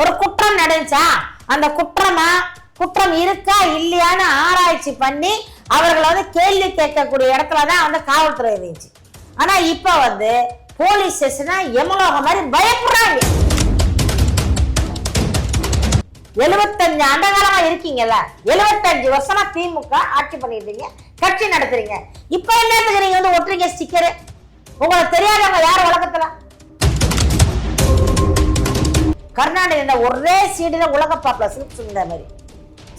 ஒரு குற்றம் நடந்துச்சா? அந்த குற்றமா? குற்றம் இருக்கா இல்லையான்னு ஆராய்ச்சி பண்ணி அவர்களை வந்து கேள்வி கேட்கக்கூடிய இடத்துல தான் வந்து காவல்துறை இருந்துச்சு. ஆனா இப்ப வந்து போலீஸ் ஸ்டேஷனா எமலோகம் மாதிரி பயப்படுறாங்க. எழுபத்தஞ்சு ஆண்டுகாலமா இருக்கீங்கல்ல? எழுபத்தஞ்சு வருஷமா திமுக ஆட்சி பண்ணிட்டீங்க கட்சி நடத்துறீங்க. இப்ப என்னத்துக்கு நீங்க வந்து ஒட்டுறீங்க ஸ்டிக்கரு உங்களுக்கு தெரியாதவங்க யார் உலகத்துல கருணாநிதி இந்த ஒரே சீடுல உலக பாப்பல சில்க் சுந்த மாதிரி.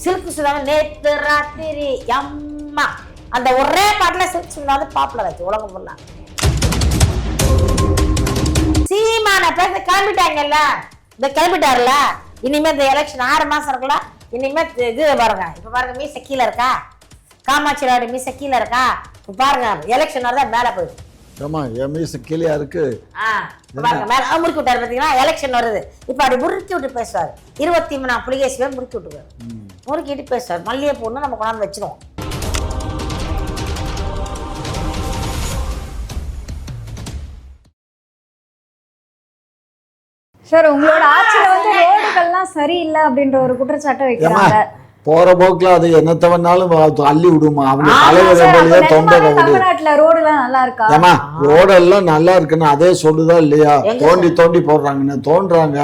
சில்க் சுந்தா நேத்து ராத்திரி அம்மா அந்த ஒரே பாட்டில் சில்க் சுந்தா வந்து பாப்புலர் ஆச்சு உலகம் ஃபுல்லாக சீமான பேச கிளம்பிட்டாங்கல்ல? இந்த கிளம்பிட்டாருல இனிமே இந்த எலெக்ஷன் ஆறு மாதம் இருக்குல்ல? இனிமே இது பாருங்க. இப்போ பாருங்க மீச கீழே இருக்கா? காமாட்சியோட மீச கீழே இருக்கா? இப்போ பாருங்க எலெக்ஷன் தான் மேலே போயிடுச்சு ஏமா என் மீச கீழே இருக்கு பாருங்க மேல முறுக்கி விட்டாரு பாத்தீங்களா? எலெக்ஷன் வருது. இப்ப அப்படி முறுக்கி விட்டு பேசுவார். இருபத்தி மூணாம் புலிகேசிவே முறுக்கி விட்டுருவாரு முறுக்கிட்டு பேசுவார். மல்லிகை பொண்ணு நம்ம கொண்டாந்து வச்சிருவோம். சார் உங்களோட ஆட்சியில வந்து ரோடுகள்லாம் சரியில்லை அப்படின்ற ஒரு குற்றச்சாட்டை வைக்கிறாங்க. போற போக்குல அது என்னத்த வேணாலும் அள்ளி விடுமா. அவங்க தலைவர் சார், அப்ப எம்எல்ஏ தொண்டை நிஜமாவே விடு தமிழ்நாட்டுல ரோடுலாம் நல்லா இருக்கா? ஏமா ரோடெல்லாம் நல்லா இருக்குன்னு அதே சொல்லுதா இல்லையா? தோண்டி தோண்டி போடுறாங்கன்னு தோன்றாங்க.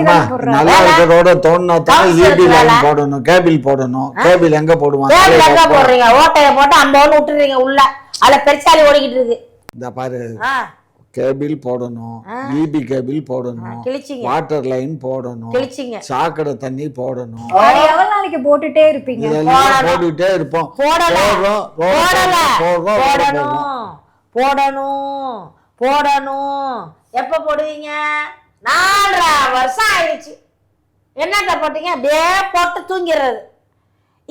ஏமா நல்லா இருக்க ரோட தோண்டினா தான் ஈபி வேலை. லைன் போடணும் கேபிள் போடணும். கேபிள் எங்க போடுவாங்க எங்க போடுறீங்க? ஓட்டைய போட்டு ஒண்ணு விட்டுறீங்க உள்ள. அதுல பெருசாலி ஓடிக்கிட்டு இருக்கு. இந்த பாரு. ஆ, கேபிள் போடணும் ஈபி கேபிள் போடணும் வாட்டர் லைன் போடணும் கிழிச்சிங்க. சாக்கடை தண்ணி போடணும். நாளைக்கு போட்டுட்டே இருப்பீங்க? இதெல்லாம் போட்டுக்கிட்டே இருப்போம். போடணும். போடணும் போடணும். எப்ப போடுவீங்க? நாலரை வருஷம் ஆயிடுச்சு. என்னத்த போட்டீங்க? அப்படியே போட்டு தூங்கிடுறது.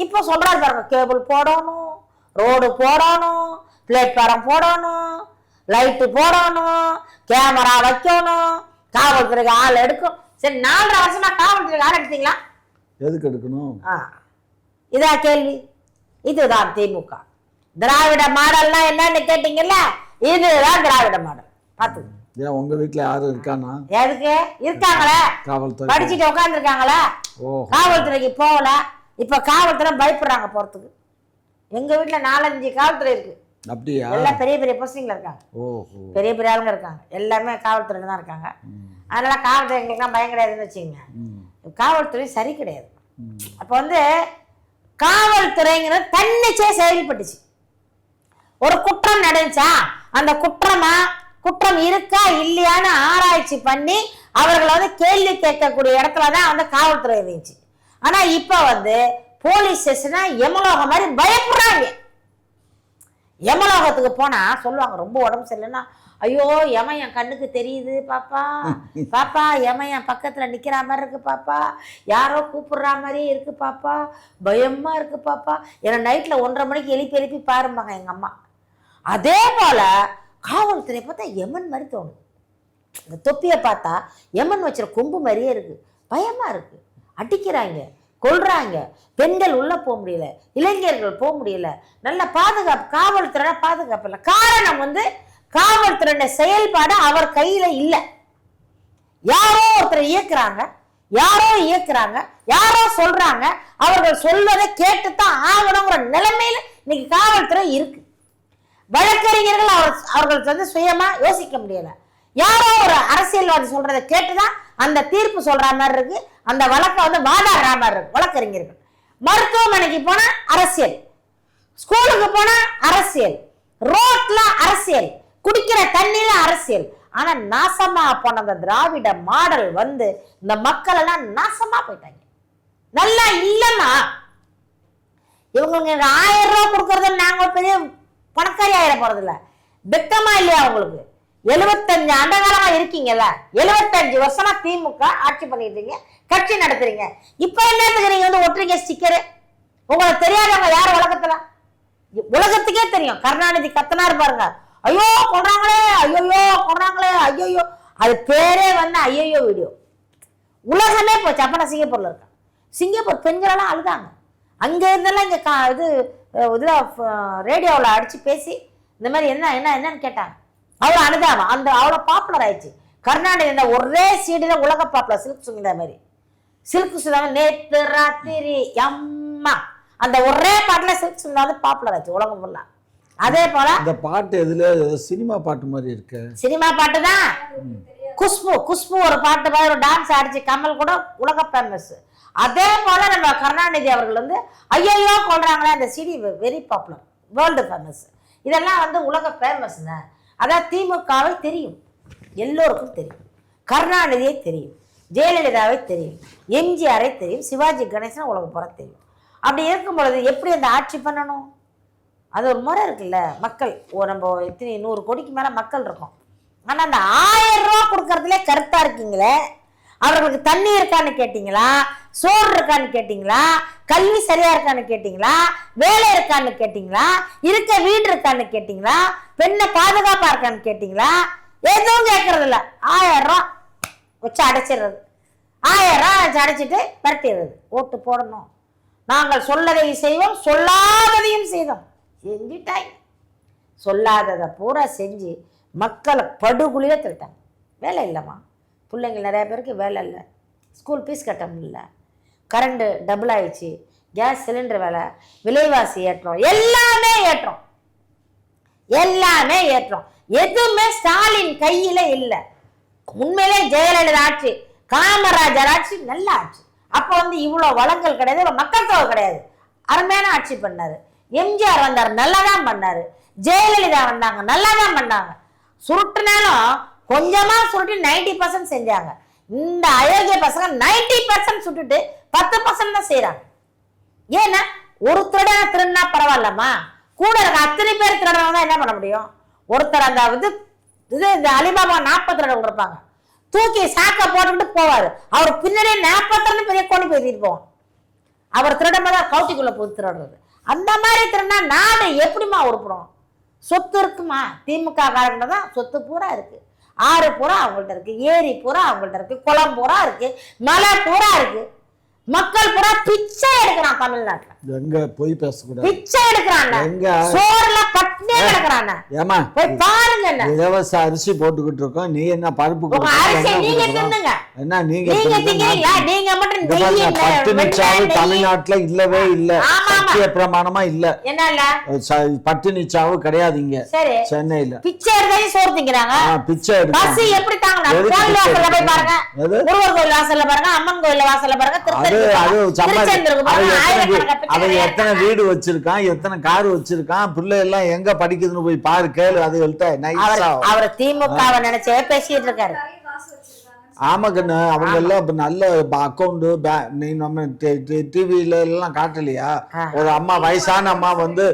இப்போ சொல்றாரு பாருங்க கேபிள் போடணும் ரோடு போடணும் பிளேட்ஃபாரம் போடணும் லைட்டு போடணும் கேமரா வைக்கணும் காவல்துறைக்கு ஆள் எடுக்கும். சரி நாலரை வருஷமா காவல்துறைக்கு ஆள் எடுத்தீங்களா? எதுக்கு எடுக்கணும்? ஆ. இதா கேள்வி. இதுதான் திமுக. திராவிட மாடல்னா என்னன்னு கேட்டீங்கல்ல இதுதான் திராவிட மாடல். பார்த்து ஏன் உங்க வீட்டுல யாரும் இருக்கானா? எதுக்கு? இருக்காங்களே. காவல்துறை. படிச்சுட்டு உட்காந்துருக்காங்களே காவல்துறைக்கு போகல. இப்ப காவல்துறை பயப்படுறாங்க போறதுக்கு. எங்க வீட்டுல நாலஞ்சு காவல்துறை இருக்கு. அப்படியா? எல்லாம் பெரிய பெரிய போஸ்டிங்ல இருக்காங்க. ஓஹோ. பெரிய பெரிய ஆளுங்க இருக்காங்க. எல்லாமே காவல்துறையில தான் இருக்காங்க. அதனால காவல்துறை எங்களுக்குலாம் பயம் கிடையாதுன்னு வச்சுக்கோங்க. காவல்துறை சரி கிடையாது. அப்போ வந்து காவல்துறைங்கிறது தன்னிச்சே செயல்பட்டுச்சு. ஒரு குற்றம் நடந்துச்சா அந்த குற்றமா குற்றம் இருக்கா இல்லையான்னு ஆராய்ச்சி பண்ணி அவர்களை வந்து கேள்வி கேட்கக்கூடிய இடத்துல தான் வந்து காவல்துறை இருந்துச்சு. ஆனா இப்ப வந்து போலீஸ் ஸ்டேஷனா எமலோகம் மாதிரி பயப்படுறாங்க. யமலோகத்துக்கு போனா சொல்லுவாங்க ரொம்ப உடம்பு சரியில்லைன்னா ஐயோ யமன் என் கண்ணுக்கு தெரியுது பாப்பா. பாப்பா யமன் என் பக்கத்துல நிக்கிற மாதிரி இருக்கு பாப்பா. யாரோ கூப்பிடுற மாதிரியே இருக்கு பாப்பா. பயமா இருக்கு பாப்பா. ஏன்னா நைட்ல ஒன்றரை மணிக்கு எழுப்பி எழுப்பி பாரும்பாங்க எங்க அம்மா. அதே போல காவல்துறை பார்த்தா யமன் மாதிரி தோணும். இந்த தொப்பியை பார்த்தா யமன் வச்சிருக்க கொம்பு மாதிரியே இருக்கு. பயமா இருக்கு. அடிக்கிறாங்க. கொள்றாங்க பெண்கள் உள்ள போக முடியல. இளைஞர்கள் போக முடியல. நல்ல பாதுகாப்பு காவல்துறை பாதுகாப்பு இல்லை. காரணம் வந்து காவல்துறையோட செயல்பாடு அவர் கையில இல்லை. யாரோ ஒருத்தர் இயக்குறாங்க. யாரோ இயக்குறாங்க. யாரோ சொல்றாங்க. அவர்கள் சொல்வதை கேட்டுத்தான் ஆகணுங்கிற நிலைமையில இன்னைக்கு காவல்துறை இருக்கு. வழக்கறிஞர்கள் அவர் அவர்களுக்கு வந்து சுயமா யோசிக்க முடியலை. யாரோ ஒரு அரசியல்வாதி சொல்றதை கேட்டுதான் அந்த தீர்ப்பு சொல்ற மாதிரி இருக்கு. அந்த வழக்கை வந்து வாதாடுற மாதிரி இருக்கு. வழக்கறிஞர்கள். மருத்துவமனைக்கு போனா அரசியல். ஸ்கூலுக்கு போனா அரசியல். ரோட்ல அரசியல். குடிக்கிற தண்ணியில அரசியல். ஆனா நாசமா போன அந்த திராவிட மாடல் வந்து இந்த மக்கள் எல்லாம் நாசமா போயிட்டாங்க. நல்லா இல்லைன்னா இவங்களுக்கு ஆயிரம் ரூபாய் கொடுக்கறது நாங்க ஒரு பெரிய பணக்காரி ஆயிட போறது இல்லை வெக்கமா இல்லையா அவங்களுக்கு எழுபத்தஞ்சு ஆண்டுகாலமா இருக்கீங்கல்ல? எழுபத்தஞ்சு வருஷமா திமுக ஆட்சி பண்ணிட்டு கட்சி நடத்துறீங்க. இப்ப என்னத்துக்கு நீங்க வந்து ஒட்டுறீங்க ஸ்டிக்கரு. உங்களுக்கு தெரியாதவங்க யார் உலகத்துல? உலகத்துக்கே தெரியும். கருணாநிதி கத்தனாரு பாருங்க. ஐயோ கொண்டாங்களே ஐயோ கொண்டாங்களே ஐயோ அது பேரே வந்து ஐயோ வீடியோ. உலகமே போச்சு. அப்ப நான் சிங்கப்பூர்ல இருக்கேன். சிங்கப்பூர் பெண்களெல்லாம் அழுதாங்க. அங்க இருந்தெல்லாம் இங்க கா இது இதில் இதுல ரேடியோவில் அடிச்சு பேசி இந்த மாதிரி என்ன என்ன என்னன்னு கேட்டாங்க. அவ்வளோ அனுதாபம். அந்த அவ்வளோ பாப்புலர் ஆயிடுச்சு. கருணாநிதி இந்த ஒரே சீடில உலக பாப்புல சில்க் சுமிதா மாதிரி. சில்க் சுமிதா நேத்து ராத்திரி அம்மா. அந்த ஒரே பாட்டுல சில்க் சுமிதா வந்து பாப்புலர் ஆச்சு உலகம் ஃபுல்லா அதே போல இந்த பாட்டு எதுல? சினிமா பாட்டு மாதிரி இருக்கு. சினிமா பாட்டு தான். குஷ்பு குஷ்பு ஒரு பாட்டு மாதிரி ஒரு டான்ஸ் ஆடிச்சு. கமல் கூட உலக ஃபேமஸ் அதே போல நம்ம கருணாநிதி அவர்கள் வந்து ஐயோ கொள்றாங்களே அந்த city very popular world famous இதெல்லாம் வந்து உலக ஃபேமஸ்ங்க அதான் திமுகவை தெரியும். எல்லோருக்கும் தெரியும். கருணாநிதியை தெரியும். ஜெயலலிதாவை தெரியும். எம்ஜிஆரை தெரியும். சிவாஜி கணேசன் உலகம் புற தெரியும். அப்படி இருக்கும் பொழுது எப்படி அந்த ஆட்சி பண்ணணும்? அது ஒரு முறை இருக்குல்ல. மக்கள் ஓ நம்ம எத்தனை நூறு கோடிக்கு மேலே மக்கள் இருக்கோம். ஆனால் அந்த ஆயிரம் ரூபா கொடுக்கறதுலே கருத்தாக இருக்கீங்களே? அவர்களுக்கு தண்ணி இருக்கான்னு கேட்டிங்களா? சோறு இருக்கான்னு கேட்டிங்களா? கல்வி சரியா இருக்கான்னு கேட்டிங்களா? வேலை இருக்கான்னு கேட்டிங்களா? இருக்க வீடு இருக்கான்னு கேட்டிங்களா? பெண்ணை பாதுகாப்பா இருக்கான்னு கேட்டிங்களா? எதுவும் கேட்கறது இல்ல ஆயிரம் ரூபா வச்சு அடைச்சிடுறது. ஆயிரம் ரூபா வச்சு அடைச்சிட்டு விரட்டிடுறது ஓட்டு போடணும். நாங்கள் சொல்லதையும் செய்வோம் சொல்லாததையும் செய்தோம். செஞ்சுட்டாய். சொல்லாததை பூரா செஞ்சு மக்களை படுகுழியே திருட்டாங்க. வேலை இல்லைம்மா. பிள்ளைங்க நிறையா பேருக்கு வேலை இல்லை. ஸ்கூல் ஃபீஸ் கட்ட முடியல. கரண்ட்டு டபுள் ஆயிடுச்சு. கேஸ் சிலிண்டர் விலை. விலைவாசி ஏற்றம். எல்லாமே ஏற்றம். எல்லாமே ஏற்றம். எதுவுமே ஸ்டாலின் கையில் இல்லை. உண்மையிலே ஜெயலலிதா ஆட்சி காமராஜர் ஆட்சி நல்ல ஆட்சி. அப்போ வந்து இவ்வளோ வளங்கள் கிடையாது ஒரு மக்கள் தொகை கிடையாது. அருமையான ஆட்சி பண்ணார். எம்ஜிஆர் வந்தார் நல்லா தான் பண்ணார். ஜெயலலிதா வந்தாங்க நல்லா தான் பண்ணாங்க. சுருட்டுனாலும் கொஞ்சமா சுருட்டி நைன்டி பர்சன்ட் செஞ்சாங்க. இந்த அயோக்கிய பசங்க நைன்டி பர்சன்ட் சுட்டுட்டு பத்து பர்சன்ட் தான் செய்யறாங்க ஏன்னா ஒரு திருடனை திருடினா பரவாயில்லம்மா. கூட இருக்க அத்தனை பேர் திருடனவங்க தான் என்ன பண்ண முடியும்? ஒருத்தர் அந்த இது இது இந்த அலிபாபா நாற்பத்தி ரெண்டு கொடுப்பாங்க. தூக்கி சாக்கை போட்டுக்கிட்டு போவார். அவர் பின்னாடியே நாற்பத்தி ரெண்டு பெரிய கோணி பேசிட்டு போவோம் அவர் திருடம் தான் கவுட்டிக்குள்ள போய் திருடுறது. அந்த மாதிரி திருடினா நாடு எப்படிம்மா உருப்படும்? சொத்து இருக்குமா? திமுக காரங்கிட்ட தான் சொத்து பூரா இருக்குது ஆறு பூரா அவங்கள்ட்ட இருக்கு ஏரி பூரா அவங்கள்ட்ட இருக்கு குளம் பூரா இருக்குது மலை பூரா இருக்குது மக்கள் பூரா பிச்சை எடுக்கிறான் தமிழ்நாட்டுல. எங்க போய் பேசக்கூடாது. பிச்சை எடுக்கிறான் எங்க? சோறுல பட்டினியே கிடக்குறான் ஏமா போய் பாருங்க இலவச அரிசி போட்டுக்கிட்டு இருக்கோம். நீ என்ன பருப்பு என்ன நீங்க? தின்னுங்க. என்ன நீங்க நீங்க மட்டும் இங்க நெய் பாருங்க, இல்ல, பட்டினி வெண்ணெய், சாவு நெய். தமிழ்நாட்டுல இல்லவே இல்ல. சத்திய பிரமாணமா இல்ல. பட்டினி சாவு கிடையாது இங்க. சென்னையில. பிச்சை எடுத்தாலே சோறு திங்கிறாங்க. பிச்சை பசி எடுத்தாங்க எப்படி தாங்க கோயில் வாசல்ல? பாருங்க? முருகர் கோயில் வாசல்ல பாருங்க அம்மன் கோயில் வாசல்ல பாருங்க திருச்செந்தூர் அது அவன் எத்தனை வீடு வச்சிருக்கான் எத்தனை கார் வச்சிருக்கான் பிள்ளை எல்லாம் எங்க படிக்குதுன்னு போய் பாரு கேளு அதுகள்ட்ட அவர் திமுகவை நினைச்சே பேசிட்டு இருக்காரு. ஆமா கண்ணு அவங்க எல்லாம் இப்ப நல்ல அக்கௌண்ட் நீ நம்ம டிவில எல்லாம் காட்டலையா. ஒரு அம்மா வயசான அம்மா வந்து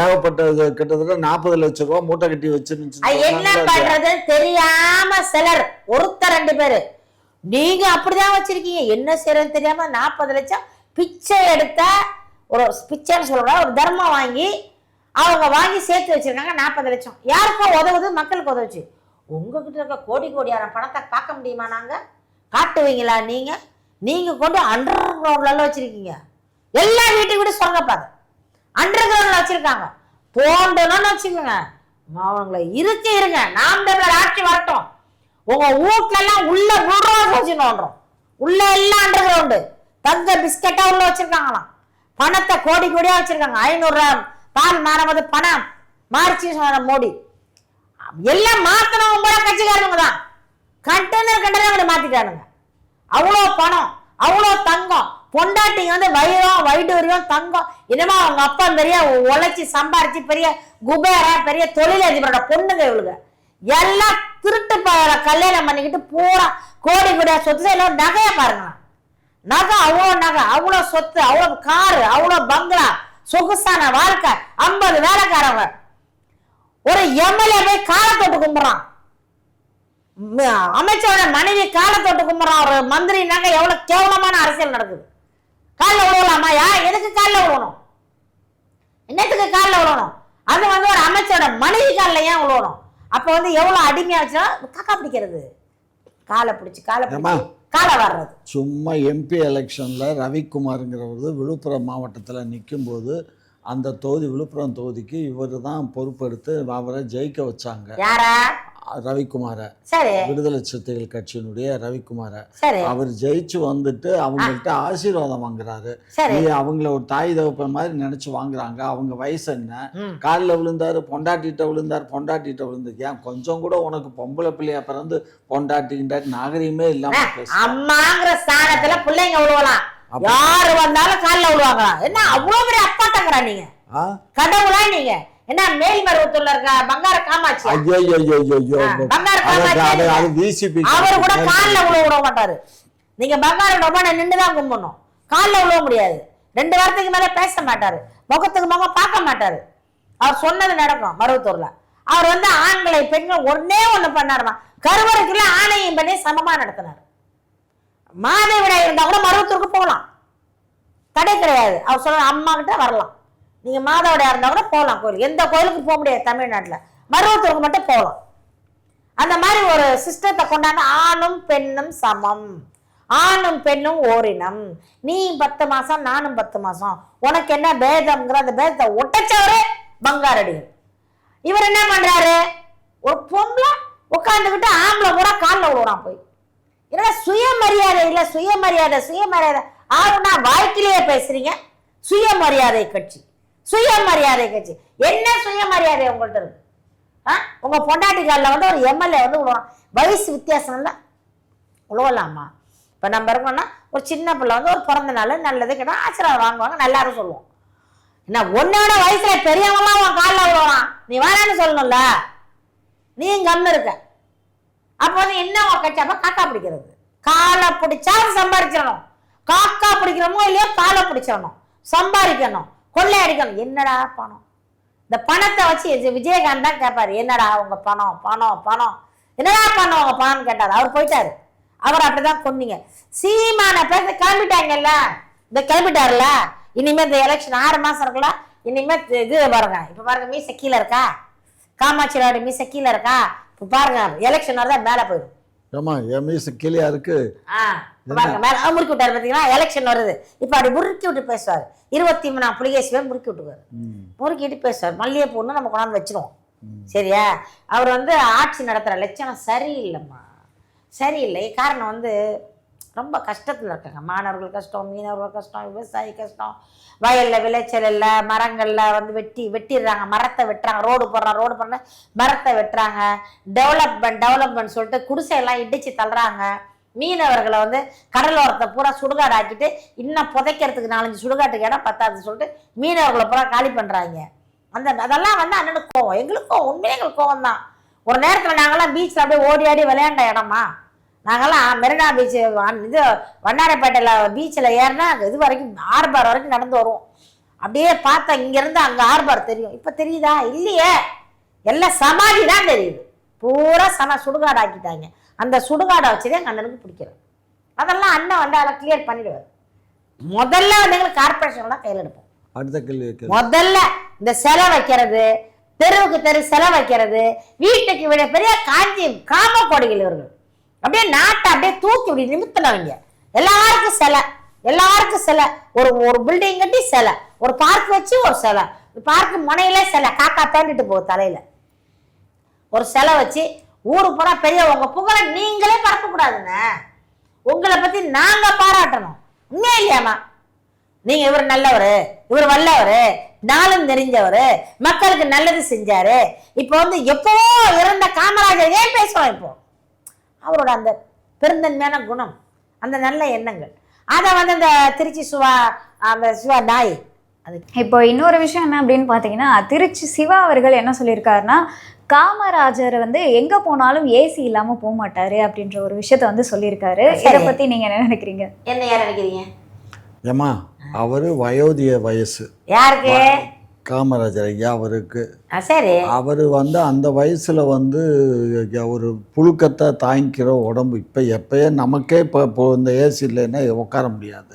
ஏகப்பட்ட கிட்டத்தட்ட நாற்பது லட்சம் ரூபாய் மூட்டை கட்டி வச்சிருந்துச்சு அது என்ன பண்றது? தெரியாம சிலர் ஒருத்தர் ரெண்டு பேரு. நீங்க அப்படிதான் வச்சிருக்கீங்க. என்ன செய்யறது தெரியாம நாற்பது லட்சம் பிச்சை எடுத்த ஒரு பிச்சைன்னு சொல்றா ஒரு தர்மம் வாங்கி அவங்க வாங்கி சேர்த்து வச்சிருக்காங்க நாற்பது லட்சம். யாருக்கும் உதவுது? மக்களுக்கு உதவுச்சு. உங்ககிட்ட இருக்க கோடி கோடியான பணத்தை பார்க்க முடியுமா நாங்க? காட்டுவீங்களா நீங்க? நீங்க கொண்டு அண்டர் கிரவுண்ட்ல வச்சிருக்கீங்க. எல்லா வீட்டுக்கு வீடு சொல்றப்பாது அண்டர் கிரவுண்ட்ல வச்சிருக்காங்க. தோண்டணும்னு வச்சுக்கோங்க. அவங்கள இருக்க இருங்க. நாம் தமிழர் ஆட்சி வரட்டும். உங்க வீட்டுல எல்லாம் உள்ள உள்ரோஸ் வச்சு நோண்டுறோம் உள்ள எல்லாம் அண்டர் கிரவுண்டு தங்க பிஸ்கட்டா உள்ள வச்சிருக்காங்களாம். பணத்தை கோடி கோடியா வச்சிருக்காங்க. ஐநூறு பால் மாறும்போது பணம். மாறிச்சு சொன்ன மோடி. எல்லாம் மாத்தினவங்க கூட கட்சிக்காரங்க தான். கண்டெய்னர் கண்டெய்னர் மாத்திட்டானுங்க. அவ்வளோ பணம் அவ்வளோ தங்கம். பொண்டாட்டிங்க வந்து வைரம் வைடூரியம் தங்கம். என்னமோ அவங்க அப்பா பெரிய உழைச்சி சம்பாரிச்சு பெரிய குபேரா பெரிய தொழிலதிபரோட பொண்ணுங்க இவளுங்க. எல்லாம் திருட்டு பயிர கல்யாணம் பண்ணிக்கிட்டு பூரா கோடி கோடியா சொத்து எல்லாம் நகைய பாருங்க. நகை அவ்வளோ நகை அவ்வளோ சொத்து அவ்வளோ காரு அவ்வளோ பங்களா சொகுசான வாழ்க்கை ஐம்பது வேலைக்காரங்க ஒரு எம்எல்ஏ போய் காலை தொட்டு கும்பிட்றான். அமைச்சரோட மனைவி காலை தொட்டு கும்பிட்றான். ஒரு மந்திரினாக்க எவ்வளோ கேவலமான அரசியல் நடக்குது. காலில் விழுவலாமா? யா எதுக்கு காலில் விழுவணும்? என்னத்துக்கு காலில் விழுவணும்? அது வந்து ஒரு அமைச்சரோட மனைவி காலில் ஏன் விழுவணும்? அப்போ வந்து எவ்வளவு அடிமையா வச்சுனா காக்கா பிடிக்கிறது. காலை பிடிச்சி காலை? பிடிச்சி காலை வர்றது. சும்மா எம்பி எலெக்ஷன்ல ரவிக்குமாருங்கிறவர் விழுப்புரம் மாவட்டத்துல நிக்கும்போது அந்த தொகுதி விழுப்புரம் தொகுதிக்கு இவர் தான் பொறுப்பெடுத்து அவரை ஜெயிக்க வச்சாங்க. யாரா? ரவிக்குமார விடுதலை சிறுத்தைகள் கட்சியினுடைய ரவிக்குமார. அவர் ஜெயிச்சு வந்துட்டு அவங்கள்ட்ட ஆசீர்வாதம் வாங்குறாரு. அவங்கள ஒரு தாய் தகப்பன் மாதிரி நினைச்சு வாங்குறாங்க. அவங்க வயசு என்ன. காலில் விழுந்தாரு பொண்டாட்டிட்ட விழுந்தார் பொண்டாட்டிட்ட விழுந்து ஏன்? கொஞ்சம் கூட உனக்கு பொம்பளை பிள்ளையா பிறந்து பொண்டாட்டிக்கிட்ட நாகரிகமே இல்லாம அம்மாங்கிற ஸ்தானத்துல பிள்ளைங்க விழுவலாம் யாரு வந்தாலும் கால்ல விழுவாங்களா என்ன அவ்வளவு பெரிய அப்பாட்டங்கிறா நீங்க? கடவுளா நீங்க? என்ன மேல்மருவத்தூர்ல இருக்க பங்கார காமாட்சி ஐயோ பங்காரு காமாட்சி அது விசிபி அவர் கூட கால்ல விழுவ விட மாட்டாரு. நீங்க பங்காரு ரொம்ப நின்று தான் கும்பிடணும். கால்ல விழுவ முடியாது. ரெண்டு வாரத்துக்கு மேல பேச மாட்டாரு. முகத்துக்கு முகம் பார்க்க மாட்டாரு. அவர் சொன்னது நடக்கும் மருவத்தூர்ல அவர் வந்து ஆண்களை பெண்கள் ஒன்னே ஒண்ணு பண்ணாருமா. கருவறைக்குள்ள ஆணையும் பண்ணி சமமா நடத்தினார். மாதவிடாய் இருந்தா கூட மருவத்தூருக்கு போகலாம். தடை கிடையாது. அவர் சொல்ற அம்மா கிட்ட வரலாம். நீங்கள் மாதவிடையாக இருந்தால் கூட போகலாம் கோயிலுக்கு. எந்த கோயிலுக்கு போக முடியாது தமிழ்நாட்டில். மருவத்தூருக்கு மட்டும் போகலாம். அந்த மாதிரி ஒரு சிஸ்டத்தை கொண்டாந்து ஆணும் பெண்ணும் சமம். ஆணும் பெண்ணும் ஓரினம். நீ பத்து மாசம் நானும் பத்து மாசம். உனக்கு என்ன பேதம்ங்கிற அந்த பேதத்தை ஒட்டச்சவரே பங்காரடிகள். இவர் என்ன பண்றாரு? ஒரு பொம்பளை உட்காந்துக்கிட்டு ஆம்பளை கூட காலில் விடுறான் போய். என்னடா சுயமரியாதை இல்லை சுயமரியாதை சுயமரியாதை. ஆகுனா வாய்க்கிலேயே பேசுறீங்க. சுயமரியாதை கட்சி. சுயமரியாதை கட்சி. என்ன சுயமரியாதை உங்கள்ட்ட இருக்கு? ஆ? உங்கள் பொண்டாட்டி காலில் வந்து ஒரு எம்எல்ஏ வந்து விழுவான் வயசு வித்தியாசம் இல்லை? உழவலாமா? இப்போ நம்ம இருக்கோம்னா ஒரு சின்ன பிள்ளை வந்து ஒரு பிறந்த நாள் நல்லது கேட்டால் ஆசீர்வாதம் வாங்குவாங்க நல்லாரும் சொல்லுவோம். என்ன ஒன்னோட வயசுல பெரியவங்களாம் உன் காலில் விழுவான் நீ வேணான்னு சொல்லணும்ல? நீ கம்மு இருக்க. அப்போ வந்து என்ன உன் கட்சி? அப்போ காக்கா பிடிக்கிறது. காலை பிடிச்சா சம்பாதிச்சிடணும் காக்கா பிடிக்கிறோமோ இல்லையோ காலை பிடிச்சிடணும். சம்பாதிக்கணும். கொள்ளை அடிக்கணும் என்னடா பணம்? இந்த பணத்தை வச்சு இது விஜயகாந்த் தான் கேட்பாரு என்னடா உங்க பணம் பணம் பணம்? என்னடா பணம் உங்க பணம்னு கேட்டார். அவர் போயிட்டாரு. அவர் அப்படிதான் கொன்னீங்க. சீமான பேச கிளம்பிட்டாங்கல்ல? இந்த கிளம்பிட்டாருல? இனிமே இந்த எலெக்ஷன் ஆறு மாசம் இருக்குல்ல? இனிமே இது பாருங்க. இப்ப பாருங்க மீச கீழே இருக்கா? காமாட்சி நாடு மீசை கீழே இருக்கா? இப்ப பாருங்க எலெக்ஷன் வருதா மேலே போயிடும். ஏமா என் மீசு கிளியா இருக்கு. பாருங்க மேல முறுக்கி விட்டாரு பாத்தீங்களா? எலெக்ஷன் வருது. இப்ப அப்படி முறுக்கி விட்டு பேசுவார். இருபத்தி மூணாம் புலிகேசிவே முறுக்கி விட்டுருவாரு ம். முறுக்கிட்டு பேசுவார். மல்லிகைப்பூன்னு நம்ம கொண்டாந்து வச்சிருவோம். சரியா? அவர் வந்து ஆட்சி நடத்துகிற லட்சணம் சரியில்லைம்மா. சரியில்லை. காரணம் வந்து ரொம்ப கஷ்டத்தில் இருக்காங்க. மாணவர்கள் கஷ்டம் மீனவர்கள் கஷ்டம் விவசாயி கஷ்டம் வயலில் விளைச்சல் இல்லை மரங்களில் வந்து வெட்டி வெட்டிடுறாங்க. மரத்தை வெட்டுறாங்க. ரோடு போடுறாங்க ரோடு போடுற. மரத்தை வெட்டுறாங்க. டெவலப்மெண்ட் டெவலப்மெண்ட் சொல்லிட்டு குடிசையெல்லாம் இடிச்சு தள்ளுறாங்க. மீனவர்களை வந்து கடலோரத்தை பூரா சுடுகாடு ஆக்கிட்டு இன்னும் புதைக்கிறதுக்கு நாலஞ்சு சுடுகாட்டுக்கு இடம் பத்தாது சொல்லிட்டு மீனவர்களை பூரா காலி பண்ணுறாங்க அந்த அதெல்லாம் வந்து அண்ணனுக்கு கோவம். எங்களுக்கு கோவம். எங்களுக்கு கோவம் தான் ஒரு நேரத்தில் நாங்களாம் பீச்சில் அப்படியே ஓடி ஆடி விளையாண்ட இடமா? நாங்கெல்லாம் மெரினா பீச் இது வண்ணாரப்பேட்டையில் பீச்சில் ஏறினா இது வரைக்கும் ஆர்பார் வரைக்கும் நடந்து வருவோம். அப்படியே பார்த்தா இங்கேருந்து அங்கே ஆர்பார் தெரியும். இப்போ தெரியுதா? இல்லையே. எல்லாம் சமாதி தான் தெரியுது. பூரா சம சுடுகாடு ஆக்கிட்டாங்க அந்த சுடுகாடை வச்சுதான் எங்கள் அண்ணனுக்கு பிடிக்கிறது அதெல்லாம் அண்ணன் வந்து அதை கிளியர் பண்ணிடுவார். முதல்ல வந்து எங்களுக்கு கார்பரேஷன் தான் கையில் எடுப்போம். அடுத்த கேள்வி கேள்வி முதல்ல இந்த சிலை வைக்கிறது தெருவுக்கு தெரு சிலை வைக்கிறது வீட்டுக்கு விட பெரிய காஞ்சி காமக்கோடிகள் இவர்கள். அப்படியே நாட்டை அப்படியே தூக்கி இப்படி நிமித்தினவங்க எல்லாருக்கும் சிலை. எல்லாருக்கும் சிலை. ஒரு ஒரு பில்டிங் கட்டி சிலை. ஒரு பார்க் வச்சு ஒரு சிலை. பார்க் முனையில சிலை. காக்கா தாண்டிட்டு போகும் தலையில. ஒரு சிலை வச்சு ஊரு பூரா பெரிய உங்க புகழை நீங்களே பரப்பக்கூடாதுங்க உங்களை பத்தி நாங்க பாராட்டணும். உண்மையா இல்லையாமா நீங்க இவர் நல்லவர் இவர் வல்லவர் நாளும் தெரிஞ்சவர் மக்களுக்கு நல்லது செஞ்சாரு. இப்போ வந்து எப்பவோ இருந்த காமராஜர் ஏன் பேசுறோம் இப்போ? அவரோட அந்த பெருந்தன்மையான குணம் அந்த நல்ல எண்ணங்கள். அதை வந்து அந்த திருச்சி சுவா அந்த சிவா நாய் அது இப்போ இன்னொரு விஷயம் என்ன அப்படின்னு பார்த்தீங்கன்னா திருச்சி சிவா அவர்கள் என்ன சொல்லியிருக்காருன்னா காமராஜர் வந்து எங்க போனாலும் ஏசி இல்லாம போக மாட்டாரு அப்படின்ற ஒரு விஷயத்த வந்து சொல்லியிருக்காரு. இதை சரி. பத்தி நீங்க என்ன நினைக்கிறீங்க? என்ன யார் நினைக்கிறீங்க? ஏமா அவரு வயோதிக வயசு. யாருக்கு? காமராஜர் ஐயா அவருக்கு. சரி. அவர் வந்து அந்த வயசுல வந்து ஒரு புழுக்கத்தை தாங்கிக்கிற உடம்பு இப்போ எப்பயே நமக்கே இப்போ இப்போ இந்த ஏசி இல்லைன்னா உட்கார முடியாது.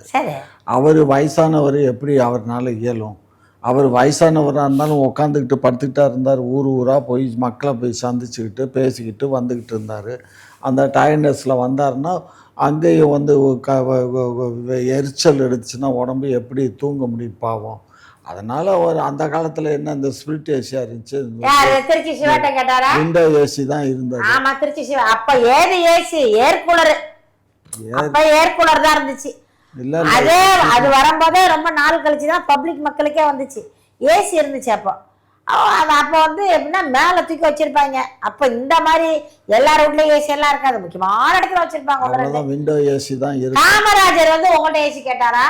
அவர் வயசானவர் எப்படி அவர்னால இயலும்? அவர் வயசானவராக இருந்தாலும் உட்காந்துக்கிட்டு படுத்துக்கிட்டா இருந்தார். ஊர் ஊராக போய் மக்களை போய் சந்திச்சுக்கிட்டு பேசிக்கிட்டு வந்துக்கிட்டு இருந்தார். அந்த டயர்னஸில் வந்தாருன்னா அங்கேயும் வந்து க எரிச்சல் எடுத்துச்சுன்னா உடம்பு எப்படி தூங்க முடியும் பாவம். அதனால ஒரு அந்த காலத்துல என்ன இந்த ஸ்பிரிட் ஏசியா இருந்துச்சு? திருச்சி சிவாட்ட கேட்டாரா? விண்டோ ஏசி தான் இருந்தது. ஆமா திருச்சி சிவா அப்ப ஏது ஏசி ஏர் கூலர் அப்ப ஏர் கூலர் தான் இருந்துச்சு. இல்ல அதே அது வரும்போதே ரொம்ப நாள் கழிச்சு தான் பப்ளிக் மக்களுக்கே வந்துச்சு. ஏசி இருந்துச்சு அப்போ. அது அப்போ வந்து எப்படின்னா மேலே தூக்கி வச்சிருப்பாங்க. அப்போ இந்த மாதிரி எல்லா வீட்லயும் ஏசி எல்லாம் இருக்காது. முக்கியமான இடத்துல வச்சிருப்பாங்க விண்டோ ஏசி தான் காமராஜர் வந்து உங்கள்ட்ட ஏசி கேட்டாரா?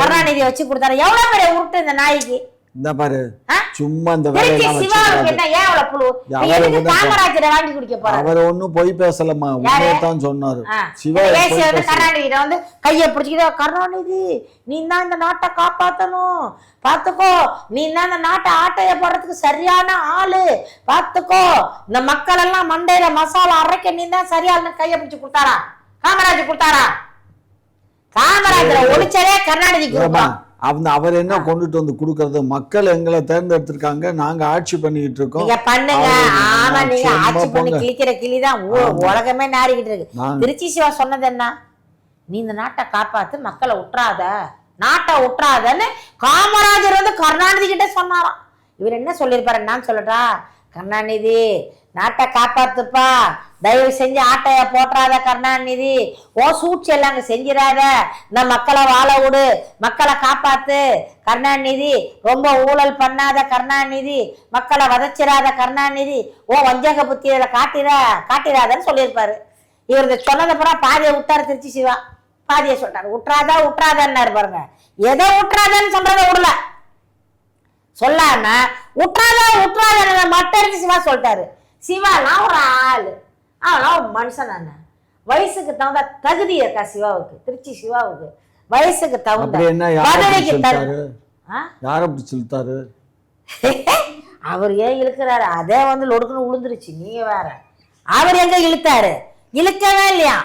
கருணாநிதி வச்சு கொடுத்தாரு? எவ்வளவு பெரிய உருட்டு இந்த நாய்க்கு? இந்த பாரு? சும்மா இந்த அவர் ஒண்ணும் பொய் பேசலம்மா. உண்மையை தான் சொன்னாரு. சிவா கருணாநிதி வந்து கையை பிடிச்சிக்கிட்டு கருணாநிதி நீ தான் இந்த நாட்டை காப்பாத்தணும். பார்த்துக்கோ நீ தான் இந்த நாட்டை ஆட்டைய போடுறதுக்கு சரியான ஆளு. பார்த்துக்கோ இந்த மக்கள் எல்லாம் மண்டையில மசாலா அரைக்க நீ தான் சரியான கையை பிடிச்சு கொடுத்தாரா? காமராஜர் கொடுத்தாரா? காமராஜரை ஒழிச்சதே கருணாநிதி ஏம்மா, அவங்க அவர் என்ன கொண்டுட்டு வந்து கொடுக்கறது? மக்கள் எங்களை தேர்ந்தெடுத்திருக்காங்க. நாங்க ஆட்சி பண்ணிக்கிட்டு இருக்கோம். பண்ணுங்க. ஆமா நீங்க ஆட்சி பண்ணி. கிழிக்கிற கிளிதான் ஊ- உலகமே நாரிக்கிட்டு இருக்கு. திருச்சி சிவா சொன்னது என்ன? நீ இந்த நாட்டை காப்பாத்து மக்களை உற்றாத. நாட்டை உற்றாதன்னு காமராஜர் வந்து கருணாநிதி கிட்ட சொன்னாராம். இவர் என்ன சொல்லியிருப்பாரு? நான் சொல்லட்டா? கருணாநிதி நாட்டை காப்பாத்துப்பா. தயவு செஞ்சு ஆட்டைய போட்டுறாத கருணாநிதி. ஓ சூழ்ச்சி எல்லாம் அங்கே செஞ்சிடாத. இந்த மக்களை வாழ விடு. மக்களை காப்பாத்து. கருணாநிதி ரொம்ப ஊழல் பண்ணாத கருணாநிதி. மக்களை வதச்சிடாத கருணாநிதி. ஓ வஞ்சக புத்தியில காட்டிடா காட்டிடாதன்னு சொல்லியிருப்பாரு. இவர் இதை சொன்னதை பூரா பாதியை விட்டார் திருச்சி சிவா. பாதியை சொல்றாரு. உற்றாதா உற்றாதான்னாரு பாருங்க. எதை உற்றாதன்னு சொல்றதை விடல சொல்லாம உற்றாதா உற்றாத மட்டரிச்சு சிவா சொல்லிட்டாரு. சிவாலாம் ஒரு ஆளு. அவெல்லாம் ஒரு மனுஷன் தானே. வயசுக்கு தகுந்த தகுதி இருக்கா சிவாவுக்கு? திருச்சி சிவாவுக்கு. வயசுக்கு தகுந்த பதவிக்கு? யாரை அப்படி சொல்லிட்டாரு? அவர் ஏன் இழுக்கிறாரு? அதே வந்து லொடுக்குன்னு விழுந்துருச்சு நீங்க வேற. அவர் எங்க இழுத்தாரு? இழுக்கவே இல்லையா?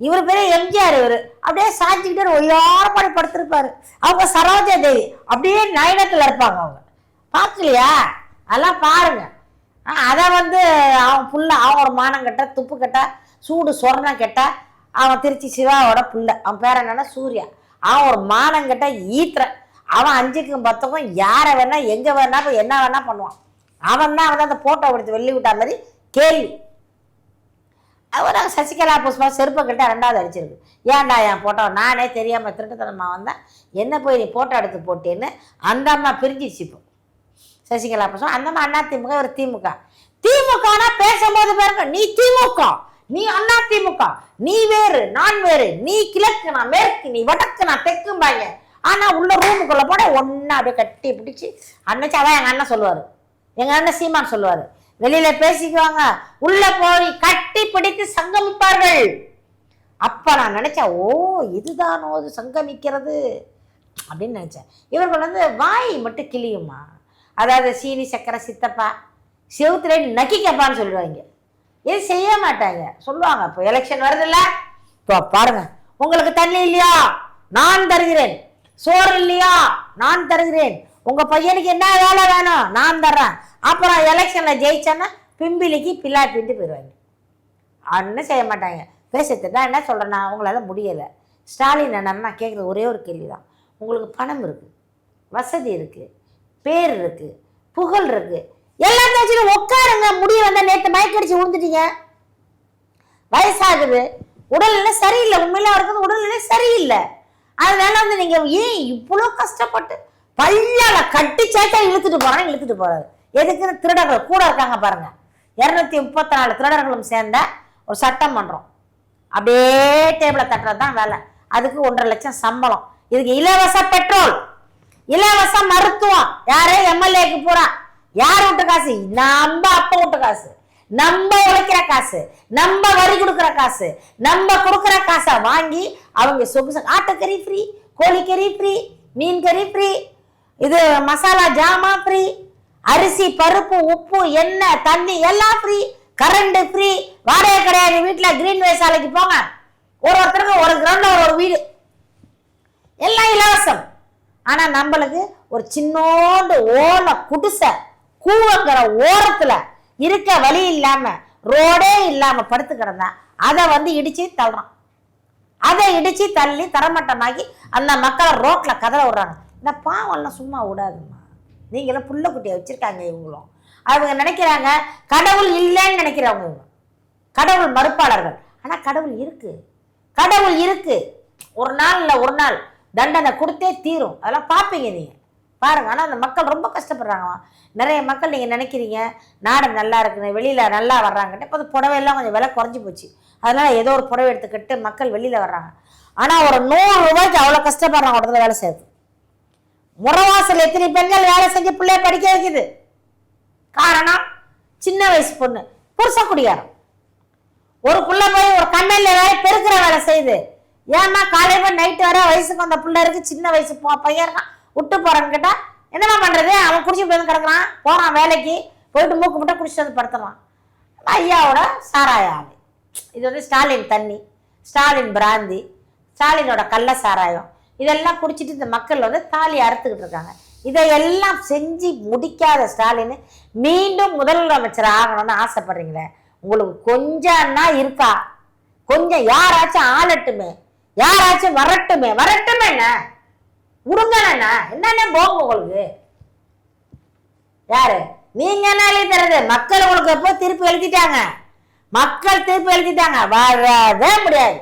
இவர் பெரிய எம்ஜிஆர் இவர். அப்படியே சாஞ்சிக்கிட்டு ஒய்யாரப்பாடி படுத்திருப்பாரு. அவங்க சரோஜா தேவி. அப்படியே நயனத்தில் இருப்பாங்க அவங்க. பார்க்கலையா? அதெல்லாம் பாருங்க. அதை வந்து அவன் புள்ள அவன் ஒரு மானம் கட்ட துப்பு கட்ட சூடு சொர்ணம் கெட்ட அவன் திருச்சி சிவாவோட புள்ள. அவன் பேர் என்னன்னா சூர்யா. அவன் ஒரு மானம் கட்ட ஈத்துற அவன் அஞ்சுக்கும் பத்துக்கும் யாரை வேணா எங்கே வேணா என்ன வேணா பண்ணுவான். அவன் தான் வந்து அந்த போட்டோ எடுத்து வெள்ளி விட்டா மாதிரி கேள்வி. ஒரு சசிகலா புஷ்பா செருப்பக்கிட்ட ரெண்டாவது அடிச்சிருக்கு. ஏன்டா என் போட்டோ நானே தெரியாமல் திருட்டுத்தனமாக வந்தேன். என்ன போய் நீ போட்டோ எடுத்து போட்டேன்னு அந்த அம்மா பிரிஞ்சிச்சு இப்போ. சசிகலா புஷ்பா அந்த அம்மா அண்ணா திமுக ஒரு திமுக. திமுகனா பேசும்போது பாருங்க நீ திமுக நீ அண்ணா திமுக நீ வேறு நான் வேறு நீ கிழக்கு நான் மேற்கு நீ வடக்கு நான் தெக்கும்பாங்க ஆனால் உள்ள ரூமுக்குள்ளே போட ஒன்றா அப்படியே கட்டி பிடிச்சி அன்னைச்சா அதான் எங்கள் அண்ணன் சொல்லுவார். எங்கள் அண்ணன் சீமான் சொல்லுவார். வெளியில பேசிக்குவாங்க. உள்ள போய் கட்டி பிடித்து சங்கமிப்பார்கள். அப்ப நான் நினைச்சேன் ஓ இதுதானோ அது சங்கமிக்கிறது? அப்படின்னு நினைச்சேன். இவர்கள் வந்து வாய் மட்டும் கிளியுமா? அதாவது சீனி சக்கரை சித்தப்பா செவுத்துல நக்கிக்கப்பான்னு சொல்லுவாங்க. இது செய்ய மாட்டாங்க. சொல்லுவாங்க இப்போ எலெக்ஷன் வருதுல்ல. இப்போ பாருங்க உங்களுக்கு தண்ணி இல்லையா? நான் தருகிறேன். சோறு இல்லையா? நான் தருகிறேன். உங்க பையனுக்கு என்ன வேலை வேணும்? நான் தர்றேன். அப்புறம் எலெக்ஷனில் ஜெயிச்சோன்னா பிம்பிலிக்கு பில்லா பிண்டு போயிடுவாங்க. ஒன்றும் செய்ய மாட்டாங்க. பேசுறது நான் என்ன சொல்கிறேன்னா அவங்களால முடியலை. ஸ்டாலின் என்னன்னா நான் கேட்குறது ஒரே ஒரு கேள்வி தான் உங்களுக்கு பணம் இருக்குது வசதி இருக்குது பேர் இருக்குது புகழ் இருக்குது எல்லாத்தையும் வச்சுட்டு உட்காருங்க. முடிய வந்தால் நேற்று மயக்கடிச்சு விழுந்துட்டீங்க வயசாகுது. உடல்நிலை சரியில்லை. உண்மையில அவருக்கு உடல்நிலை சரியில்லை. அதனால வந்து நீங்கள் ஏன் இவ்வளோ கஷ்டப்பட்டு பல்லால கட்டி சேட்டா இழுத்துட்டு போகிறாங்க இழுத்துட்டு போகிறாரு எதுக்குன்னு திருடர்கள் கூட இருக்காங்க பாருங்க. இரநூத்தி முப்பத்தி நாலு திருடர்களும் சேர்ந்த ஒரு சட்டம் பண்றோம். அப்படியே டேபிளை தட்டுறது தான் வேலை. அதுக்கு ஒன்றரை லட்சம் சம்பளம். இதுக்கு இலவச பெட்ரோல் இலவச மருத்துவம். யாரே? எம்எல்ஏக்கு போறா. யார் விட்டு காசு? நம்ம அப்பா விட்டு காசு. நம்ம உழைக்கிற காசு. நம்ம வரி கொடுக்குற காசு. நம்ம கொடுக்குற காசை வாங்கி அவங்க சொகுசு ஆட்டுக்கறி ஃப்ரீ கோழிக்கறி ஃப்ரீ மீன் கறி ஃப்ரீ இது மசாலா ஜாமா ஃப்ரீ அரிசி பருப்பு உப்பு எண்ணெய் தண்ணி எல்லாம் ஃப்ரீ கரண்ட் ஃப்ரீ வாடகை கிடையாது வீட்டில் கிரீன் வே சாலைக்கு போங்க. ஒரு ஒருத்தருக்கு ஒரு கிரவுண்ட்ல ஒரு வீடு. எல்லாம் இலவசம். ஆனால் நம்மளுக்கு ஒரு சின்னோண்டு ஓலை குடிசை கூவங்கிற ஓரத்தில் இருக்க வழி இல்லாமல் ரோடே இல்லாமல் படுத்து கிடந்தா அதை வந்து இடித்து தள்ளுறான். அதை இடித்து தள்ளி தரமட்டமாக்கி அந்த மக்களை ரோட்டில் கதற விடுறாங்க. இந்த பாவம்லாம் சும்மா விடாதுமா நீங்களும் புள்ள குட்டியை வச்சுருக்காங்க இவங்களும். அவங்க நினைக்கிறாங்க கடவுள் இல்லைன்னு நினைக்கிறவங்க இவங்க. கடவுள் மறுப்பாளர்கள். ஆனால் கடவுள் இருக்குது கடவுள் இருக்குது ஒரு நாள் இல்லை ஒரு நாள். தண்டனை கொடுத்தே தீரும். அதெல்லாம் பார்ப்பீங்க நீங்கள் பாருங்கள் ஆனால் அந்த மக்கள் ரொம்ப கஷ்டப்படுறாங்களாம். நிறைய மக்கள் நீங்கள் நினைக்கிறீங்க நாடு நல்லா இருக்குது வெளியில் நல்லா வர்றாங்கன்ட்டு இப்போ புடவையெல்லாம் கொஞ்சம் விலை குறைஞ்சி போச்சு. அதனால் ஏதோ ஒரு புடவை எடுத்துக்கிட்டு மக்கள் வெளியில் வர்றாங்க. ஆனால் ஒரு நூறு ரூபாய்க்கு அவ்வளோ கஷ்டப்படுறாங்க இடத்துல வேலை செய்யுது முறவாசல் எத்தனை பெண்கள் வேலை செஞ்சு பிள்ளைய படிக்க வைக்குது? காரணம் சின்ன வயசு பொண்ணு புருஷ குடியாரம் ஒரு புள்ள போய் ஒரு கண்ணையில் வேலை பெருக்கிற வேலை செய்யுது. ஏன்னா காலையில் நைட்டு வர வயசுக்கு வந்த பிள்ளை இருக்கு சின்ன வயசு போ- பையன் இருக்கான் விட்டு போறான்னு கேட்டால் என்னம்மா பண்ணுறது அவன் குடிச்சு போய் கிடக்குறான் போகிறான் வேலைக்கு போயிட்டு மூக்கு மட்டும் குடிச்சிட்டு வந்து படுத்துறான். ஐயாவோட சாராய ஆலை இது வந்து ஸ்டாலின் தண்ணி ஸ்டாலின் பிராந்தி ஸ்டாலினோட கள்ள சாராயம். இதெல்லாம் குடிச்சிட்டு இந்த மக்கள் வந்து தாலி அறுத்துக்கிட்டு இருக்காங்க. இதையெல்லாம் செஞ்சு முடிக்காத ஸ்டாலின் மீண்டும் முதலமைச்சர் ஆகணும்னு ஆசைப்படுறீங்களே? உங்களுக்கு கொஞ்சம்னா இருக்கா? கொஞ்சம் யாராச்சும் ஆளட்டுமே. யாராச்சும் வரட்டுமே. வரட்டுமே என்ன? விடுங்கண்ணா என்னென்ன போகும் உங்களுக்கு? யாரு? நீங்க என்ன எழுதி தரது? மக்கள் உங்களுக்கு எப்போ திருப்பி எழுதிட்டாங்க? மக்கள் திருப்பி எழுதிட்டாங்க. வரவே முடியாது.